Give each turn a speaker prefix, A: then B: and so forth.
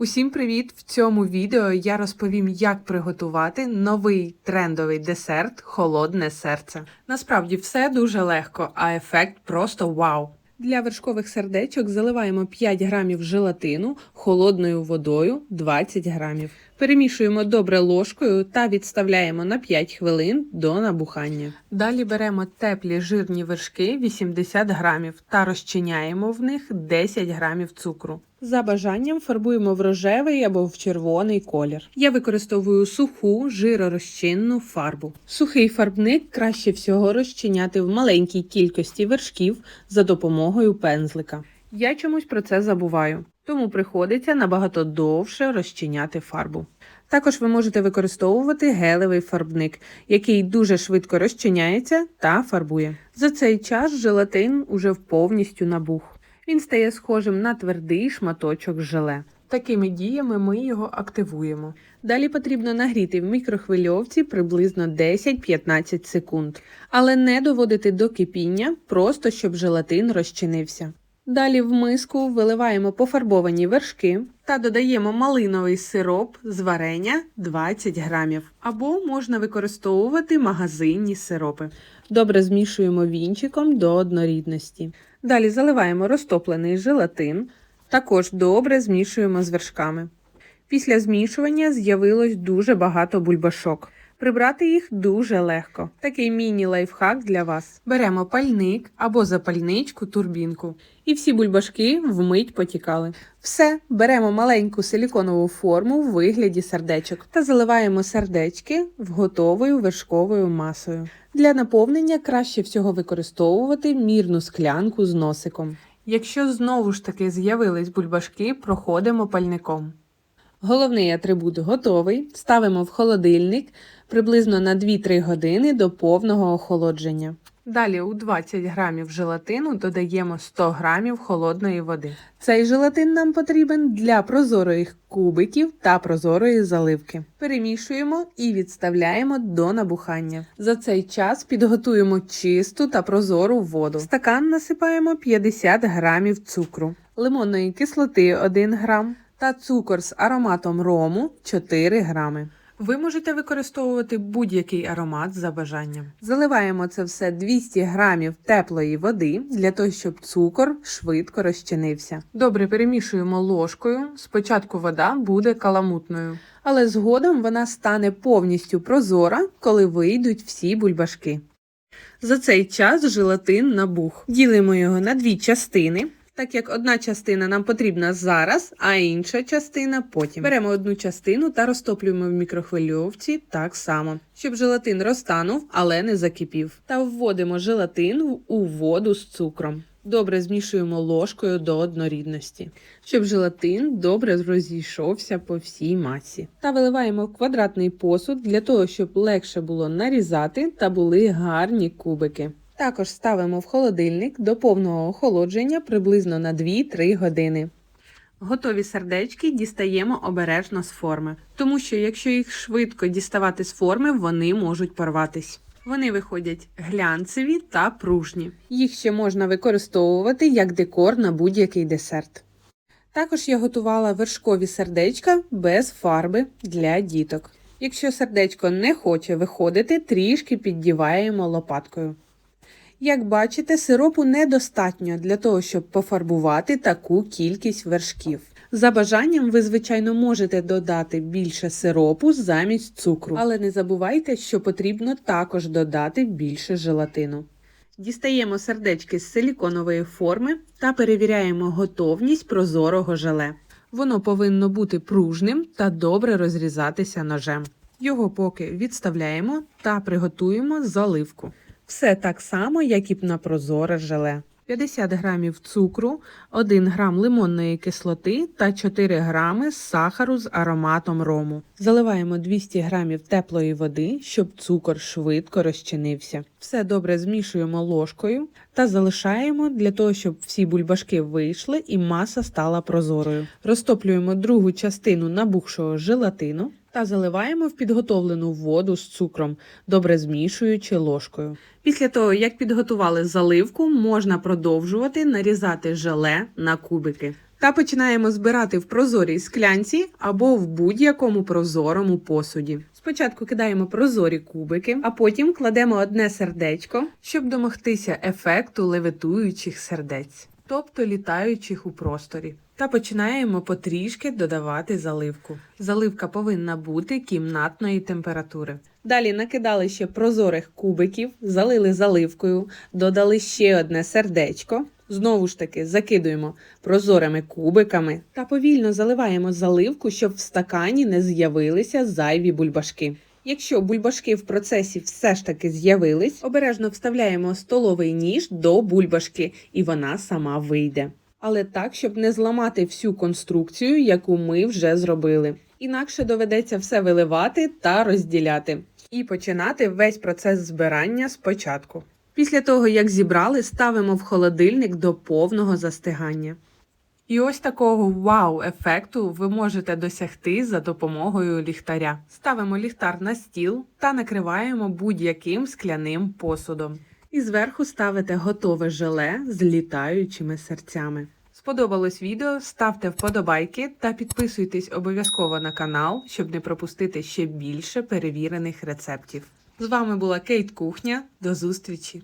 A: Усім привіт! В цьому відео я розповім, як приготувати новий трендовий десерт холодне серце. Насправді все дуже легко, а ефект просто вау. Для вершкових сердечок заливаємо 5 грамів желатину холодною водою 20 грамів. Перемішуємо добре ложкою та відставляємо на 5 хвилин до набухання. Далі беремо теплі жирні вершки 80 грамів та розчиняємо в них 10 грамів цукру. За бажанням фарбуємо в рожевий або в червоний колір. Я використовую суху жиророзчинну фарбу. Сухий фарбник краще всього розчиняти в маленькій кількості вершків за допомогою пензлика. Я чомусь про це забуваю, тому приходиться набагато довше розчиняти фарбу. Також ви можете використовувати гелевий фарбник, який дуже швидко розчиняється та фарбує. За цей час желатин уже повністю набух. Він стає схожим на твердий шматочок желе. Такими діями ми його активуємо. Далі потрібно нагріти в мікрохвильовці приблизно 10-15 секунд, але не доводити до кипіння, просто щоб желатин розчинився. Далі в миску виливаємо пофарбовані вершки та додаємо малиновий сироп з варення 20 грамів, або можна використовувати магазинні сиропи. Добре змішуємо вінчиком до однорідності. Далі заливаємо розтоплений желатин, також добре змішуємо з вершками. Після змішування з'явилось дуже багато бульбашок. Прибрати їх дуже легко. Такий міні-лайфхак для вас. Беремо пальник або запальничку турбінку. І всі бульбашки вмить потікали. Все, беремо маленьку силіконову форму в вигляді сердечок та заливаємо сердечки в готовою вершковою масою. Для наповнення краще всього використовувати мірну склянку з носиком. Якщо знову ж таки з'явились бульбашки, проходимо пальником. Головний атрибут готовий. Ставимо в холодильник приблизно на 2-3 години до повного охолодження. Далі у 20 грамів желатину додаємо 100 грамів холодної води. Цей желатин нам потрібен для прозорих кубиків та прозорої заливки. Перемішуємо і відставляємо до набухання. За цей час підготуємо чисту та прозору воду. В стакан насипаємо 50 грамів цукру, лимонної кислоти 1 грам та цукор з ароматом рому 4 грами. Ви можете використовувати будь-який аромат за бажанням. Заливаємо це все 200 грамів теплої води для того, щоб цукор швидко розчинився. Добре перемішуємо ложкою. Спочатку вода буде каламутною, але згодом вона стане повністю прозора, коли вийдуть всі бульбашки. За цей час желатин набух. Ділимо його на дві частини так як одна частина нам потрібна зараз, а інша частина потім. Беремо одну частину та розтоплюємо в мікрохвильовці так само, щоб желатин розтанув, але не закипів. Та вводимо желатин у воду з цукром. Добре змішуємо ложкою до однорідності, щоб желатин добре розійшовся по всій масі. Та виливаємо в квадратний посуд для того, щоб легше було нарізати та були гарні кубики. Також ставимо в холодильник до повного охолодження приблизно на 2-3 години. Готові сердечки дістаємо обережно з форми, тому що якщо їх швидко діставати з форми, вони можуть порватись. Вони виходять глянцеві та пружні. Їх ще можна використовувати як декор на будь-який десерт. Також я готувала вершкові сердечка без фарби для діток. Якщо сердечко не хоче виходити, трішки піддіваємо лопаткою. Як бачите, сиропу недостатньо для того, щоб пофарбувати таку кількість вершків. За бажанням, ви, звичайно, можете додати більше сиропу замість цукру, але не забувайте, що потрібно також додати більше желатину. Дістаємо сердечки з силіконової форми та перевіряємо готовність прозорого желе. Воно повинно бути пружним та добре розрізатися ножем. Його поки відставляємо та приготуємо заливку. Все так само, як і на прозоре желе. 50 грамів цукру, 1 грам лимонної кислоти та 4 грами сахару з ароматом рому. Заливаємо 200 грамів теплої води, щоб цукор швидко розчинився. Все добре змішуємо ложкою та залишаємо для того, щоб всі бульбашки вийшли і маса стала прозорою. Розтоплюємо другу частину набухшого желатину та заливаємо в підготовлену воду з цукром, добре змішуючи ложкою. Після того, як підготували заливку, можна продовжувати нарізати желе на кубики. та починаємо збирати в прозорій склянці або в будь-якому прозорому посуді. Спочатку кидаємо прозорі кубики, а потім кладемо одне сердечко, щоб домогтися ефекту левитуючих сердець, тобто літаючих у просторі. Та починаємо потрішки додавати заливку. Заливка повинна бути кімнатної температури. Далі накидали ще прозорих кубиків, залили заливкою, додали ще одне сердечко. Знову ж таки закидуємо прозорими кубиками та повільно заливаємо заливку, щоб в стакані не з'явилися зайві бульбашки. Якщо бульбашки в процесі все ж таки з'явились, обережно вставляємо столовий ніж до бульбашки, і вона сама вийде. Але так, щоб не зламати всю конструкцію, яку ми вже зробили. Інакше доведеться все виливати та розділяти. І починати весь процес збирання спочатку. Після того, як зібрали, ставимо в холодильник до повного застигання. І ось такого вау-ефекту ви можете досягти за допомогою ліхтаря. Ставимо ліхтар на стіл та накриваємо будь-яким скляним посудом. І зверху ставите готове желе з літаючими серцями. Сподобалось відео? Ставте вподобайки та підписуйтесь обов'язково на канал, щоб не пропустити ще більше перевірених рецептів. З вами була Кейт Кухня. До зустрічі!